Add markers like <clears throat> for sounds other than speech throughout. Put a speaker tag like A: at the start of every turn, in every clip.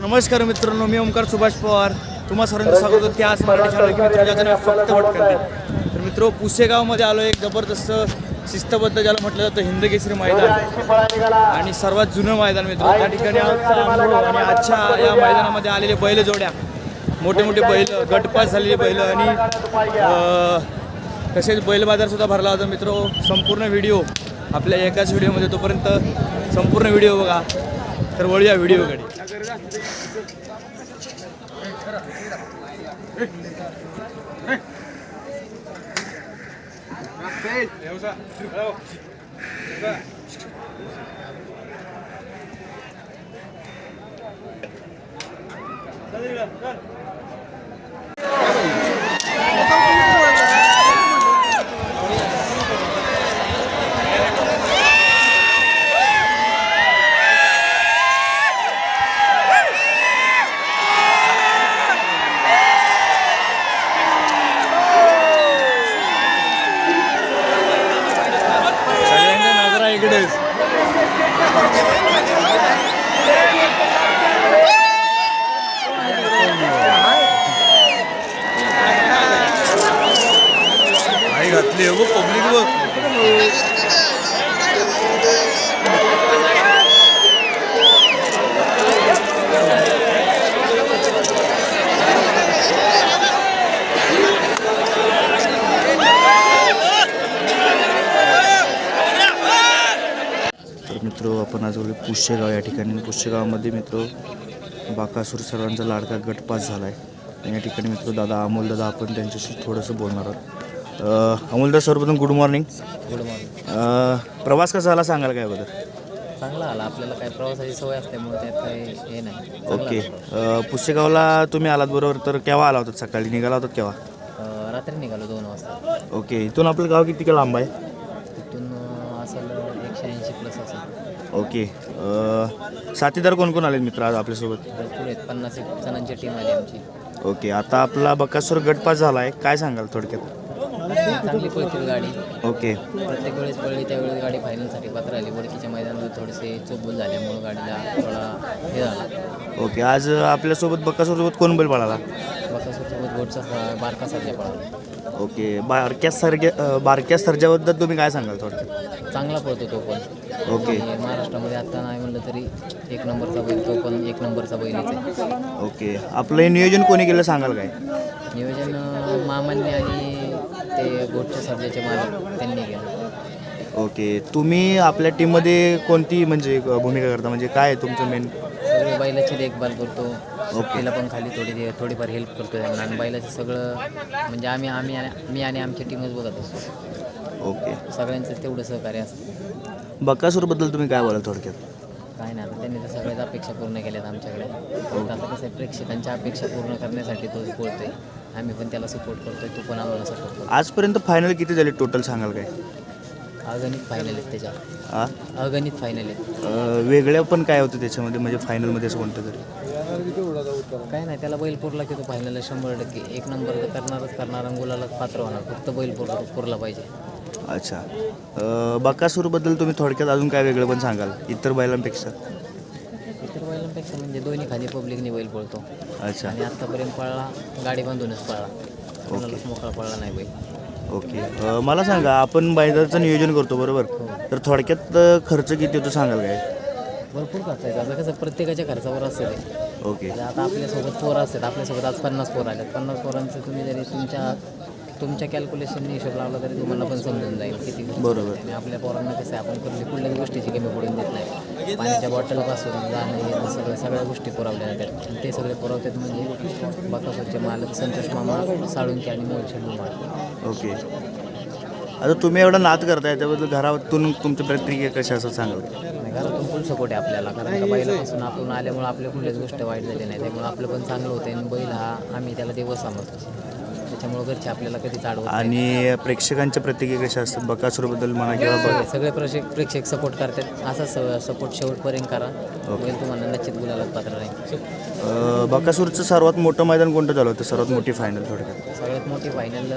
A: नमस्कार मित्रांनो मी ओंकार सुभाष पवार. तुम्हा सर्वांचं स्वागत होतं. त्याच मराठी की फक्त भटकंती तर मित्र पुसेगावमध्ये आलो एक जबरदस्त शिस्तबद्ध ज्याला म्हटलं जातं हिंद केसरी मैदान. आणि सर्वात जुनं मैदान मित्र त्या ठिकाणी आणि आजच्या या मैदानामध्ये आलेले बैल जोड्या. मोठे मोठे बैल गटपास झालेले बैल आणि तसेच बैल बाजारसुद्धा भरला होता मित्र. संपूर्ण व्हिडिओ आपल्या एकाच व्हिडिओमध्ये तोपर्यंत संपूर्ण व्हिडिओ बघा. तर वळूया व्हिडिओकडे. सगळ्यांच्या नजरा इकडेच आई घातली हो पब्लिक बघ तर मित्र आपण आज बोलू पुष्यगाव या ठिकाणी. पुष्यगावामध्ये मित्र बाकासूर सर्वांचा लाडका गट पास झाला आहे आणि या ठिकाणी मित्र दादा अमोल दादा आपण त्यांच्याशी थोडंसं बोलणार आहोत. अमोलदा सर्वप्रथम गुड मॉर्निंग.
B: Good morning.
A: प्रवास कसा झाला सांगाल काय बद्दल
B: चांगला आला. आपल्याला काही प्रवासाची सवय असल्यामुळे त्यात काही हे नाही.
A: ओके. पुष्यगावला तुम्ही आलात बरोबर तर केव्हा आला होतात सकाळी? निघाला होतात केव्हा?
B: रात्री निघालो दोन वाजता.
A: ओके. इथून आपलं गाव किती लांब आहे?
B: तिथून असेल एकशे ऐंशी प्लस असेल.
A: ओके. अं, साथीदार कोण कोण आले मित्र आज आपल्यासोबत?
B: भरपूर आहेत. पन्नास एक जणांची टीम आली आमची.
A: ओके आता आपला बकासूर गट पास झाला आहे काय सांगाल थोडक्यात?
B: चांगली पळतील गाडी.
A: ओके.
B: प्रत्येक वेळेस पळली त्यावेळेस गाडी फायनलसाठी पात्र आली. वडकीच्या मैदानात थोडेसे चोपबोल झाल्यामुळं गाडीला थोडा हे झाला.
A: ओके आज आपल्यासोबत बकासूरसोबत कोण बैल पळाला?
B: बकासोबत गोडचा बारका सध्या पळाला.
A: ओके. बारक्या सरग्या अं, बारक्या सर्जाबद्दल तुम्ही काय सांगाल थोडक्यात
B: चांगला पळतो तो पण.
A: ओके.
B: आणि महाराष्ट्रामध्ये आता नाही म्हणलं तरी एक नंबरचा बैल तो पण एक नंबरचा बैलच आहे.
A: ओके. आपलं हे नियोजन कोणी केलं सांगाल काय?
B: नियोजन अं, मामांनी आणि ते गोटच्या सर्जाचे मालक त्यांनी केलं.
A: ओके. तुम्ही आपल्या टीममध्ये कोणती म्हणजे अं, भूमिका करता? म्हणजे काय आहे तुमचं मेन
B: बैलाची देखभाल करतो. तिला पण खाली थोडी थोडीफार हेल्प करतो त्यांना आणि बैलाचं सगळं. म्हणजे आम्ही आम्ही आणि- मी आणि आमची टीमच बघत असतो.
A: ओके.
B: सगळ्यांचं तेवढं सहकार्य असतं.
A: बकासूरबद्दल तुम्ही काय बोलाल थोडक्यात?
B: काय नाही आता त्यांनी तर सगळ्याच अपेक्षा पूर्ण केल्यात आमच्याकडे. आता कसं आहे प्रेक्षकांच्या अपेक्षा पूर्ण करण्यासाठी तो बोलतोय. आम्ही पण त्याला सपोर्ट करतोय तो पण आम्हाला सपोर्ट करतो
A: आजपर्यंत फायनल किती झाले टोटल सांगाल काय?
B: अगणित फायनल आहेत त्याच्यात
A: आ
B: अगणित फायनल आहेत.
A: अं, वेगळ्या पण काय होतं त्याच्यामध्ये? म्हणजे फायनलमध्ये असं कोणतं तरी?
B: काय नाही त्याला बैल पुरला की तो फायनलला शंभर टक्के. एक नंबर तर करणारच करणार आणि पात्र होणार. फक्त बैल पुरला पुरला पाहिजे.
A: अच्छा. अं, बकासूरबद्दल तुम्ही थोडक्यात अजून काय वेगळं पण सांगाल इतर बैलांपेक्षा?
B: इतर बैलांपेक्षा म्हणजे दोन्ही खाली पब्लिकने बैल पळतो.
A: अच्छा.
B: आणि आत्तापर्यंत पळला गाडी बांधूनच पळला. कोणालाच मोकळा पळला नाही बैल.
A: ओके. अं, मला सांगा आपण बैलाचं नियोजन करतो बरोबर? तर थोडक्यात अं, खर्च किती होतो सांगाल काय?
B: भरपूर खर्च आहे आता कसं प्रत्येकाच्या खर्चावर असतं ते.
A: ओके.
B: आता आपल्यासोबत पोरं असतात आपल्यासोबत आज पन्नास पोरं आल्यात पन्नास पोरांचं तुम्ही जरी तुमच्या तुमच्या कॅल्क्युलेशनने हिशोब लावला तरी तुम्हाला पण समजून जाईल किती
A: बरोबर.
B: आणि आपल्या पोरांना कसं आहे आपण कुठली कुठल्याच गोष्टीची कमी पडून देत नाही. पाण्याच्या बॉटलपासून जाणं येणं सगळं सगळ्या गोष्टी पुरवल्या जातात. आणि ते सगळे पुरवतात म्हणजे बाकासूरचे मालक संतोष मामा साळुंके आणि मोहित मामा.
A: ओके. आता तुम्ही एवढा नाद करताय त्याबद्दल घरातून तुमची प्रतिक्रिया कशी असं सांगाल?
B: नाही, घरातून फुल सपोर्ट आहे आपल्याला. कारण का बैलापासून आपण आल्यामुळे आपल्या कुठल्याच गोष्ट वाईट झाली नाही. त्यामुळे आपलं पण चांगलं होतं आणि बैल हा आम्ही त्याला देवच समजतो त्याच्यामुळे घरचे आपल्याला कधीच अडवत नाही.
A: आणि प्रेक्षकांच्या प्रतिक्रिया कशा असतात? बकासूरबद्दल म्हणा किंवा बघ.
B: सगळे- प्रेक्षक प्रेक्षक सपोर्ट करतात. असाच सपोर्ट शेवटपर्यंत करा. बैल तुम्हाला नक्कीच गुलाला पात्र नाही
A: अं, बकासूरचं सर्वात मोठं मैदान कोणतं झालं होतं? सर्वात मोठी फायनल थोडक्यात.
B: सगळ्यात मोठी फायनल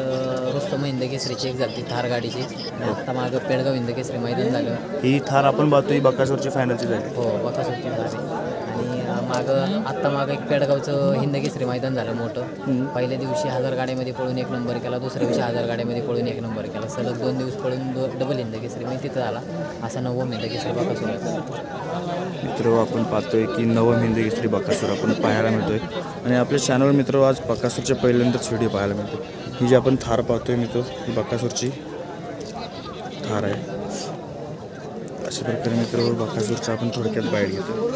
B: रुस्तम हिंद केसरीची एक झाली थार गाडीची. आता मागं पेडगाव हिंद केसरी मैदान झालं.
A: ही थार आपण पाहतो ही बकासूरची फायनलची झाली.
B: हो बकासूरची झाली मागं आत्ता मागं एक पेडगावचं हिंद केसरी मैदान झालं मोठं. पहिल्या दिवशी हजार गाड्यामध्ये पळून एक नंबर केला दुसऱ्या दिवशी हजार गाड्यामध्ये पळून एक नंबर केला. सलग दोन दिवस पळून दो डबल हिंद केसरी मी तिथं आला. असा नवम हिंद केसरी बघा सुरू
A: मित्र आपण पाहतोय की नवम हिंदी केसरी बकासूर आपण पाहायला मिळतोय. आणि आपल्या चॅनलवर मित्र आज बकासूरच्या पहिल्यांदाच व्हिडिओ पाहायला मिळतो ही जी आपण थार पाहतोय मित्र ही बकासूरची थार आहे. अशा प्रकारे मित्र बकासूरचा आपण थोडक्यात बाहेर घेतो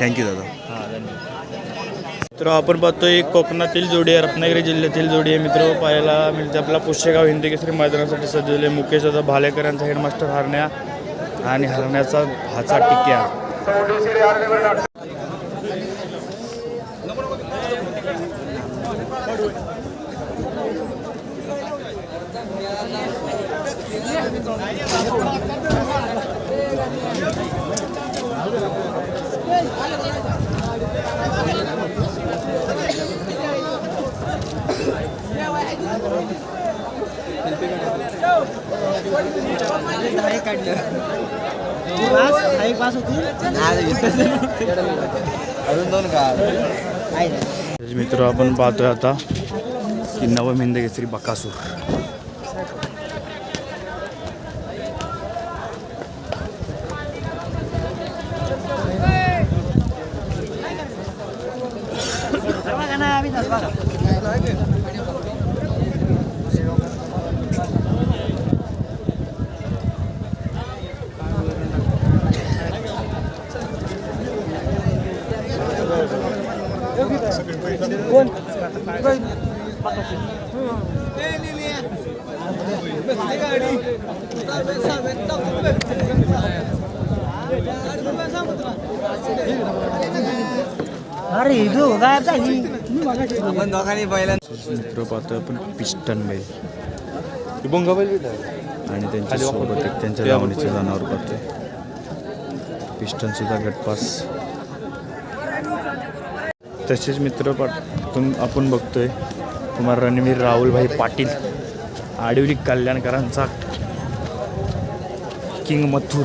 A: थँक्यू दादा. मित्र आपण पाहतोय कोकणातील जोडी आहे रत्नागिरी जिल्ह्यातील जोडी आहे. मित्र पाहायला मिळते आपला पुष्यगाव हिंदी केसरी मैदानासाठी सजवले मुकेश दादा भालेकरांचा हेडमास्टर हरण्या आणि हरण्याचा भाचा टिक्या मित्र आपण पाहतोय आता की नवम केसरी बकासूर.
C: अरे इदू गायब झाली
A: मित्र पाहतोय आपण पिस्टन बैल. आणि त्यांच्यासोबत एक त्यांच्या लावणीचं जनावर पाहतोय. पिस्टन सुद्धा गटपास तसेच मित्र पाठून आपण बघतोय कुमार रणवीर राहुलभाई पाटील आडिवली कल्याणकरांचा किंग मथुर.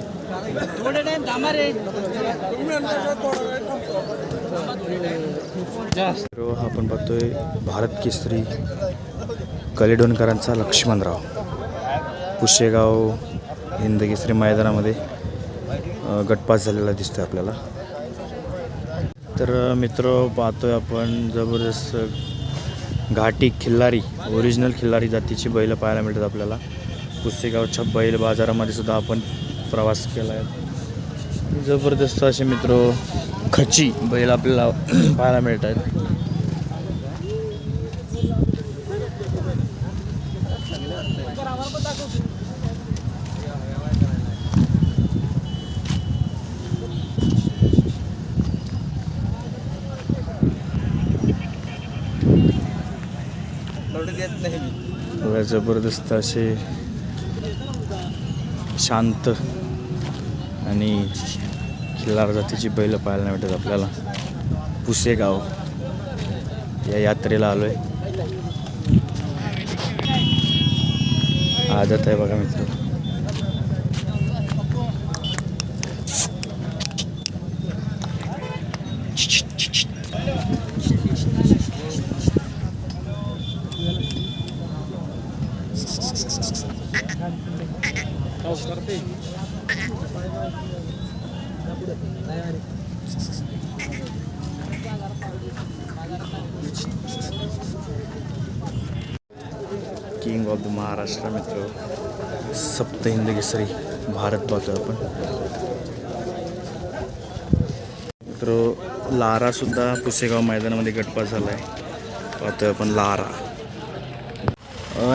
A: मित्र, हा आपण बघतोय भारत केसरी कलेडोनकरांचा लक्ष्मणराव. पुशेगाव हिंद केसरी मैदानामध्ये गटपास झालेला दिसतोय आपल्याला. तर मित्र पाहतोय आपण जबरदस्त घाटी खिल्लारी ओरिजिनल खिल्लारी जातीची बैलं पाहायला मिळतात आपल्याला. पुसेगावच्या बैल बाजारामध्ये सुद्धा आपण प्रवास केला आहे जबरदस्त असे मित्र खची बैल आपल्याला <clears throat> पाहायला मिळत आहेत जबरदस्त असे शांत आणि खिल्लार जातीची बैलं पाहायला भेटत आपल्याला. पुसेगाव या यात्रेला आलो आहे आदत आहे बघा मित्र किंग ऑफ द महाराष्ट्र मित्र. सप्त हिंद केसरी भारत पाहतोय आपण. तर लारासुद्धा पुसेगाव मैदानामध्ये गटपास झाला आहे पाहतोय आपण लारा.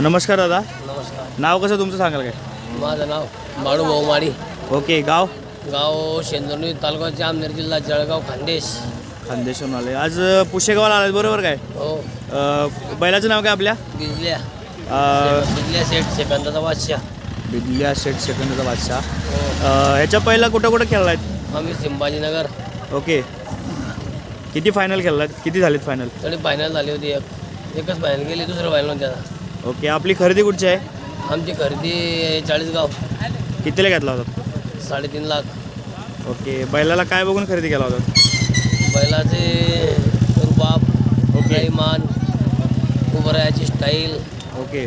A: नमस्कार दादा.
D: नमस्कार.
A: नाव कसं तुमचं सांगाल काय?
D: माझं नाव बाळू भाऊ माडी
A: ओके गाव?
D: गाव शेंदुर्णी तालुका जामनेर जिल्हा जळगाव खानदेश.
A: खानदेशून आले आज पुशेगावला आले बरोबर काय?
D: हो.
A: बैलाचं नाव काय आपल्या?
D: बिजल्या.
A: अ,
D: बिजल्या सेठ सेकंदाचा बादशाह.
A: बिदल्या शेठ सेकंदाचा बादशाह. अ, ह्याच्या पहिला कुठं कुठं खेळलायत
D: आम्ही संभाजीनगर
A: ओके. किती फायनल खेळलात? किती झालेत फायनल
D: तरी फायनल झाली होती एक. एकच फायनल गेली दुसरं फायनल होतं
A: ओके आपली खरेदी कुठची आहे?
D: आमची खरेदी चाळीसगाव.
A: कितीला घेतला होता?
D: साडेतीन लाख.
A: ओके बैलाला काय बघून खरेदी केला होता?
D: बैलाचे रुबाब
A: ओके.
D: मान उभं राहायची स्टाईल
A: ओके.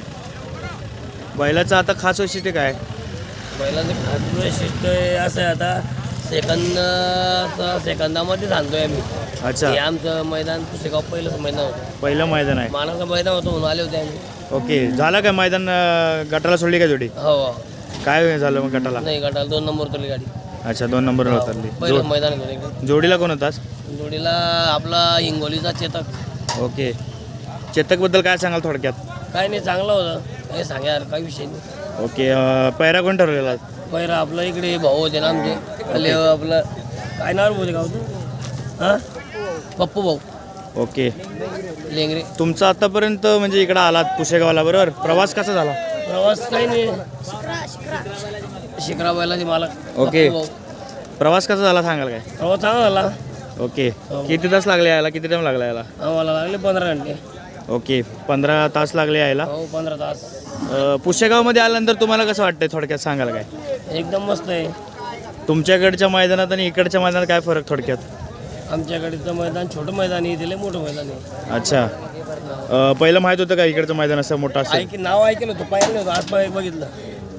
A: बैलाचं आता खास वैशिष्ट्य काय?
D: बैलाचं खास वैशिष्ट्य हे असं आहे आता सेकंद सेकंदामध्ये सांगतोय आम्ही.
A: अच्छा.
D: हे आमचं मैदान पुसेगाव पहिलंच मैदान होतं.
A: पहिलं मैदान आहे.
D: मानाचं मैदान होतं म्हणून आले होते आम्ही.
A: ओके. झालं काय मैदान अं, गटाला सोडली का जोडी?
D: हो
A: काय झालं मग गटाला?
D: नाही गटाला दोन नंबर उतरली गाडी.
A: अच्छा दोन नंबरवर उतरली.
D: पहिलं
A: जो-
D: मैदान होतं एकदम.
A: जोडीला कोण होतास
D: जोडीला आपला हिंगोलीचा चेतक.
A: ओके. चेतकबद्दल काय सांगाल थोडक्यात?
D: काय नाही चांगलं होतं. काही सांगा यार काही विषय नाही.
A: ओके अं, पैरा कोण ठरवलेला
D: पहिला आपलं इकडे भाऊ होते ना आमचे. खाली आपलं. काय नाव बोलते का होतं हां? पप्पू भाऊ.
A: ओके.
D: लेंगरे.
A: तुमचा आतापर्यंत म्हणजे इकडं आलात पुशेगावला बरोबर? प्रवास कसा झाला?
D: प्रवास काही नाही. शिकरा बैलाचे मालक.
A: ओके.
D: पप्पू भाऊ.
A: प्रवास कसा झाला सांगाल काय?
D: प्रवास चांगला झाला.
A: ओके. किती तास लागले यायला? किती टाइम लागला यायला?
D: आम्हाला लागले पंधरा घंटे.
A: ओके पंधरा तास लागले यायला.
D: हो पंधरा तास.
A: अं, पुशेगावमध्ये आल्यानंतर तुम्हाला कसं वाटतंय थोडक्यात सांगाल काय?
D: एकदम मस्त आहे.
A: तुमच्याकडच्या मैदानात आणि इकडच्या मैदानात काय फरक थोडक्यात?
D: आमच्याकडचं मैदान छोटं मैदान आहे इथे लय मोठं मैदान आहे.
A: अच्छा. अं, पहिलं माहीत होतं का इकडचं मैदान असं मोठं असेल?
D: ऐक नाव ऐकलं होतं पाहिलं नव्हतं आज पाय बघितलं.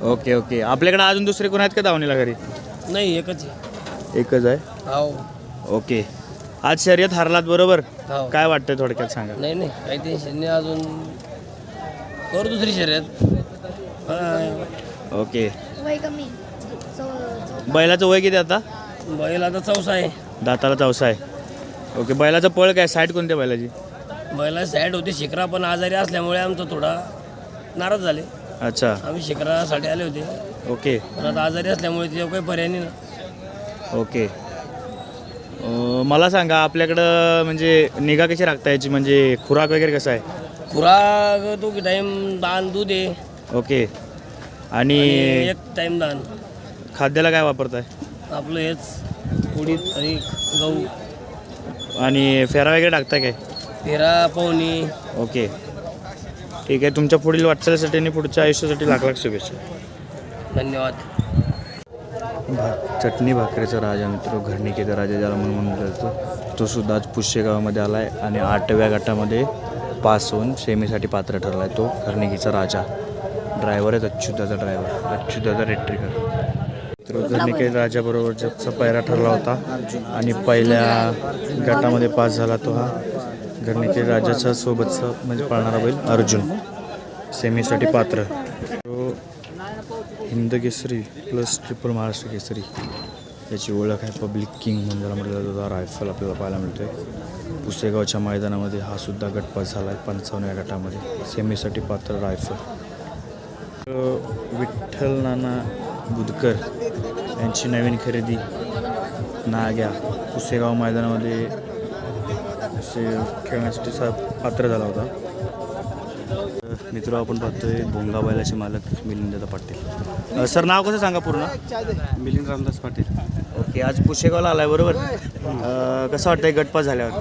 A: Okay okay. आपल्याकडे अजून दुसरे कोण आहेत का धावणीला घरी?
D: नाही एकच आहे.
A: एकच आहे?
D: हो.
A: ओके. आज शर्यत हरलात बरोबर?
D: हो.
A: काय वाटतंय थोडक्यात सांगा?
D: नाही नाही काही टेन्शन नाही अजून करू दुसरी शर्यत. हा.
A: ओके.
E: वय कमी.
A: बैलाचं वय किती आता?
D: बैल आता चौसा आहे.
A: दाताला चौसा आहे. ओके बैलाचं पळ काय? साईड कोणत्या बैलाची?
D: बैला सॅड होती शिखरा पण आजारी असल्यामुळे आमचं थोडा नाराज झाले.
A: अच्छा.
D: आम्ही शिखरासाठी आले होते.
A: ओके.
D: पण आता आजारी असल्यामुळे ते काही पर्याय नाही ना.
A: ओके. मला सांगा आपल्याकडं म्हणजे निगा कशी राखता याची म्हणजे खुराक वगैरे कसं आहे?
D: खुराक तो की टाईम दान दूध आहे.
A: ओके. आणि
D: आणि एक टाईम दान.
A: खाद्याला काय वापरताय?
D: आपलं हेच उडीद आणि गहू.
A: आणि फेरा वगैरे टाकताय काय?
D: पेरा पवनी
A: ओके. ठीक आहे तुमच्या पुढील वाटचालीसाठी आणि पुढच्या आयुष्यासाठी लाख लाख शुभेच्छा.
D: धन्यवाद.
A: भा चटणी भाकरीचा राजा मित्र घरणिकेचा राजा ज्याला म्हणून म्हणलं जातं तो सुद्धा आज पुष्यगावामध्ये आला आहे आणि आठव्या गटामध्ये पास होऊन सेमीसाठी पात्र ठरला आहे तो घरणिकेचा राजा. ड्रायव्हर आहेत अच्युताचा ड्रायव्हर अच्युताचा रेट्रिकर तर घरणिके राजाबरोबर जगचा पैरा ठरला होता आणि पहिल्या गटामध्ये पास झाला तो हा. घरणिके राजाच्या सोबतचा म्हणजे पाळणारा बैल अर्जुन. सेमीसाठी पात्र. तो हिंद केसरी प्लस ट्रिपल महाराष्ट्र केसरी याची ओळख आहे पब्लिक किंग म्हणून ज्याला म्हटलं जातं रायफल आपल्याला पाहायला मिळतोय. पुसेगावच्या मैदानामध्ये हा सुद्धा गटपास झाला आहे पंचावन्नव्या गटामध्ये. सेमीसाठी पात्र रायफल. विठ्ठल नाना बुधकर यांची नवीन खरेदी नाग्या पुसेगाव मैदानामध्ये असे खेळण्यासाठी सा पात्र झाला होता. मित्र आपण पाहतोय भोंगा बैलाचे मालक मिलिंद पाटील. सर नाव कसं सांगा पूर्ण?
F: मिलिंद रामदास पाटील.
A: ओके आज पुशेगावला आलाय बरोबर? कसं वाटतंय गटपास झाल्यावर?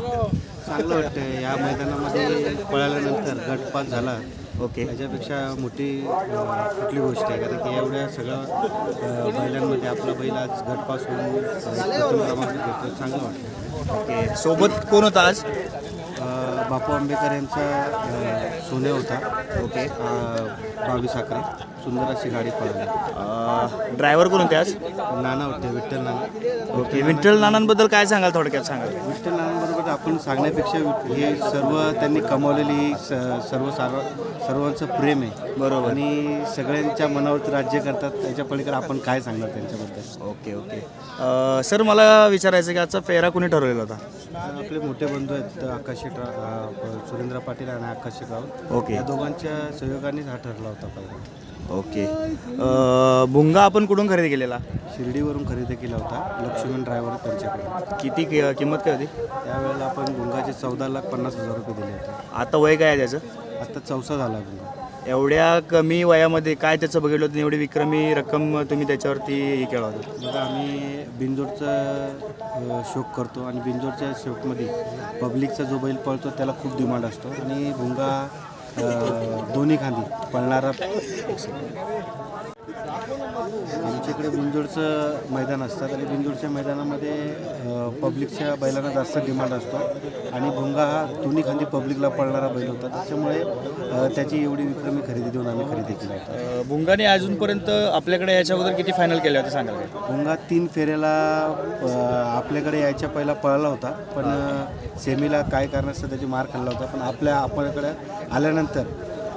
F: चांगलं वाटतं या मैदानामध्ये पळाल्यानंतर गटपात झाला.
A: ओके.
F: त्याच्यापेक्षा मोठी कुठली गोष्ट आहे? कारण की एवढ्या सगळ्या बैलांमध्ये आपला बैल आज गटपास होऊन चांगलं वाटतं
A: ओके. सोबत कोण होता आज?
F: बापू आंबेकर यांचा सोने होता. ओके. बावीस अकरा. सुंदर अशी गाडी पळाली
A: ड्रायव्हर कोण होते आज?
F: नाना होते विठ्ठल नाना.
A: ओके विठ्ठल नानांबद्दल काय सांगाल थोडक्यात सांगाल?
F: विठ्ठल नानांबरोबर आपण सांगण्यापेक्षा हे सर्व त्यांनी कमावलेली स- सर्व सार्व सर्वांचं प्रेम आहे.
A: बरोबर.
F: आणि सगळ्यांच्या मनावरती राज्य करतात त्याच्या पलीकडे आपण काय सांगणार त्यांच्याबद्दल?
A: Okay okay. सर मला विचारायचं की आजचा फेरा कोणी ठरवलेला होता?
F: आपले मोठे बंधू आहेत आकाश सुरेंद्र पाटील आणि आकाश राऊत
A: ओके.
F: या दोघांच्या सहयोगानेच हा ठरला होता पहिला.
A: ओके. अं, भुंगा आपण कुठून खरेदी केलेला?
F: शिर्डीवरून खरेदी केला होता लक्ष्मण ड्रायव्हर त्यांच्याकडे
A: किती कि- किंमत काय होती?
F: त्यावेळेला आपण गुंगाचे चौदा लाख पन्नास हजार रुपये दिले होते.
A: आता वय काय आहे त्याचं?
F: आता चौसा झाला गुंगा
A: एवढ्या कमी वयामध्ये काय त्याचं बघितलं होतं? एवढी विक्रमी रक्कम तुम्ही त्याच्यावरती हे केला होता.
F: बघा आम्ही बिंजोडचा शौक करतो आणि बिंजोडच्या शौकमध्ये पब्लिकचा जो बैल पळतो त्याला खूप डिमांड असतो. आणि भुंगा दोन्ही खांदी पळणारा. आमच्याकडे बिंजोडचं मैदान असतात आणि बिंजोडच्या मैदानामध्ये पब्लिकच्या बैलांना जास्त डिमांड असतो. आणि भुंगा हा दोन्ही खांदी पब्लिकला पळणारा बैल होता. त्याच्यामुळे त्याची एवढी विक्रमी खरेदी देऊन आम्ही खरेदी केला होता.
A: भुंगाने अजूनपर्यंत आपल्याकडे याच्या अगोदर किती फायनल केले होते सांगाल काय
F: भुंगा तीन फेऱ्याला आपल्याकडे यायच्या पहिला पळाला होता. पण सेमीला काय कारणास्तव त्याची मार खाल्ला होता. पण आपल्या आपल्याकडे आल्यानंतर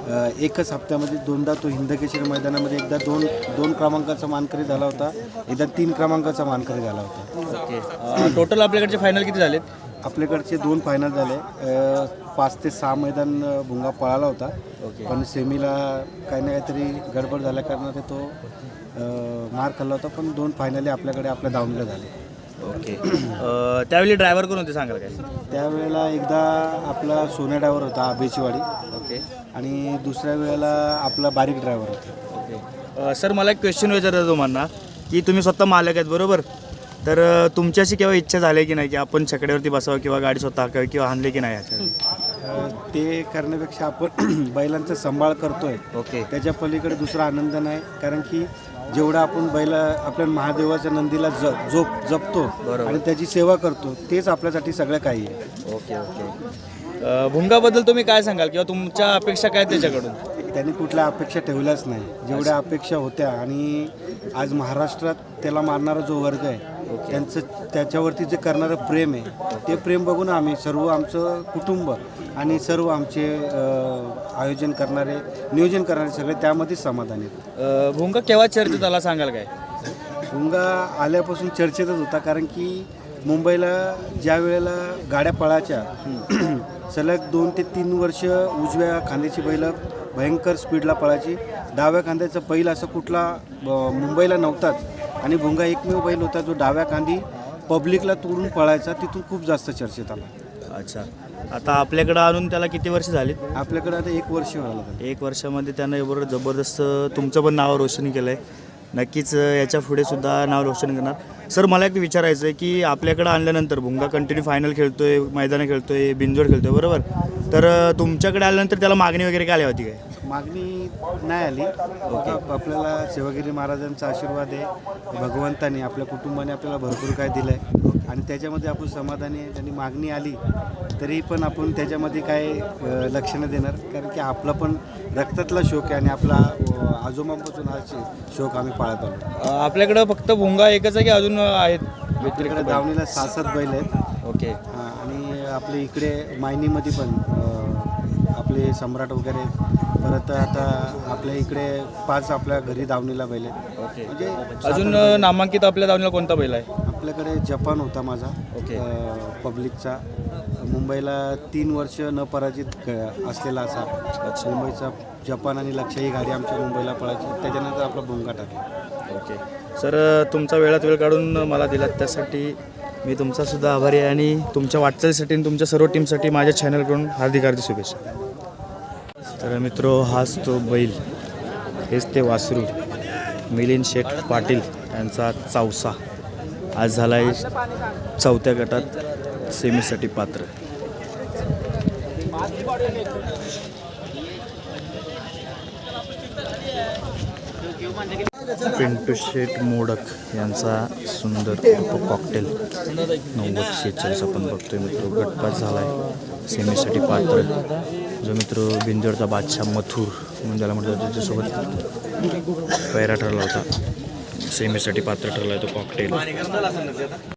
F: एकच हप्त्यामध्ये दोनदा तो हिंदकेश्वरी मैदानामध्ये एकदा दोन दोन क्रमांकाचा मानकरी झाला होता एकदा तीन क्रमांकाचा मानकरी झाला होता.
A: ओके. टोटल आपल्याकडचे फायनल किती झालेत?
F: आपल्याकडचे दोन फायनल झाले. पाच ते सहा मैदान भुंगा पळाला होता. पण सेमीला काही ना काहीतरी गडबड झाल्या कारणाने तो मार खाल्ला होता. पण दोन फायनली आपल्याकडे आपल्या दावणीला झाले.
A: ओके. त्यावेळी ड्रायव्हर कोण होते? सांगाल काय?
F: त्यावेळेला एकदा आपला सोन्या ड्रायव्हर होता आबेचीवाडी.
A: ओके.
F: आणि दुसऱ्या वेळेला आपला बारीक ड्रायव्हर होता
A: ओके सर मला एक क्वेश्चन विचारायचं तुम्हाला की तुम्ही स्वतः मालक आहेत बरोबर? तर अं, तुमची अशी केव्हा इच्छा झाली की नाही की आपण छकड्यावरती बसावं किंवा गाडी स्वतः हाकावी किंवा आणली की नाही ह्याच्यावेळी
F: अ, ते करण्यापेक्षा आपण <clears throat> बैलांचा सांभाळ करतोय.
A: ओके
F: त्याच्या पलीकडे दुसरा आनंद नाही कारण की जेवढा आपण बैला आपल्या महादेवाच्या नंदीला ज जोप जपतो आणि त्याची सेवा करतो तेच आपल्यासाठी सगळं काही आहे.
A: ओके ओके भुंगाबद्दल तुम्ही काय सांगाल किंवा तुमच्या अपेक्षा काय त्याच्याकडून?
F: त्यांनी कुठल्या अपेक्षा ठेवल्याच नाही. जेवढ्या अपेक्षा होत्या आणि आज महाराष्ट्रात त्याला मारणारा जो वर्ग आहे त्यांचं त्याच्यावरती जे करणारं प्रेम आहे ते प्रेम बघून आम्ही सर्व आमचं कुटुंब आणि सर्व आमचे आयोजन करणारे नियोजन करणारे सगळे त्यामध्येच समाधान आहेत.
A: भुंगा केव्हा चर्चेत आला सांगाल काय?
F: भुंगा आल्यापासून चर्चेतच होता कारण की मुंबईला ज्या वेळेला गाड्या पळाच्या सलग दोन ते तीन वर्ष उजव्या खांद्याची बैलं भयंकर स्पीडला पळायची. डाव्या खांद्याचा बैल असं कुठला मुंबईला नव्हताच. आणि भुंगा एकमेव बैल होता जो डाव्या खांदी पब्लिकला तोडून पळायचा. तिथून खूप जास्त चर्चेत आला.
A: अच्छा. आता आपल्याकडं आणून त्याला किती वर्ष झाली
F: आपल्याकडे आता एक वर्ष व्हायला लागलं.
A: एक वर्षामध्ये त्यानं एवढं जबरदस्त तुमचं पण नाव रोशन केलं आहे नक्कीच याच्यापुढे सुद्धा नाव रोशन करणार. सर मला एक विचारायचं आहे की आपल्याकडं आणल्यानंतर भुंगा कंटिन्यू फायनल खेळतोय मैदानं खेळतोय बिंजोड खेळतोय बरोबर? तर तुमच्याकडे आल्यानंतर त्याला मागणी वगैरे काय आली होती काय?
F: मागणी नाही आली. आप- आपल्याला शिवगिरी महाराजांचा आशीर्वाद आहे. भगवंताने आपल्या कुटुंबाने आपल्याला भरपूर काय दिलं आहे आणि त्याच्यामध्ये आपण समाधानी आहे. त्यांनी मागणी आली तरी पण आपण त्याच्यामध्ये काय लक्ष न देणार. कारण की आपला पण रक्तातला शोक आहे आणि आपला आजोबांपासून हा शे- शोक आम्ही पाळत आलो.
A: अं, आपल्याकडं फक्त भुंगा एकच आहे की अजून आहेत व्यतिरिक्त?
F: दावणीला सहा सात बैल आहेत.
A: ओके.
F: हा, आणि आपले इकडे मायनीमध्ये पण आपले सम्राट वगैरे. परत आता आपल्या इकडे पाच आपल्या घरी दावणीला बैल आहेत.
A: ओके.
F: म्हणजे
A: अजून अं, नामांकित आपल्या दावणीला कोणता बैल आहे?
F: आपल्याकडे जपान होता माझा
A: ओके.
F: अ, पब्लिकचा. मुंबईला तीन वर्ष न पराजित असलेला असा. मुंबईचा जपान आणि लक्ष ही गाडी आमच्या मुंबईला पळायची. त्याच्यानंतर आपला भोंगा टाकला.
A: ओके. सर तुमचा वेळात वेळ काढून मला दिलात त्यासाठी मी तुमचा सुद्धा आभारी आहे आणि तुमच्या वाटचालीसाठी आणि तुमच्या सर्व टीमसाठी माझ्या चॅनलकडून हार्दिक हार्दिक शुभेच्छा. तर मित्रो हाच तो बैल. हेच ते वासरू. मिलिंद शेठ पाटील यांचा चावसा. आज झाला आहे चौथ्या गटात सेमीसाठी पात्र. पिंटू शेट मोडक यांचा सुंदर कॉकटेल नव्वद शेहेचाळीस आपण बघतोय मित्र. गटपास झाला आहे सेमीसाठी पात्र. जो मित्र बिंदोडचा बादशाह मथुर म्हणून ज्याला म्हटलं त्याच्यासोबत पैरा ठरला होता. सेमीसाठी पात्र ठरला आहे तो कॉकटेल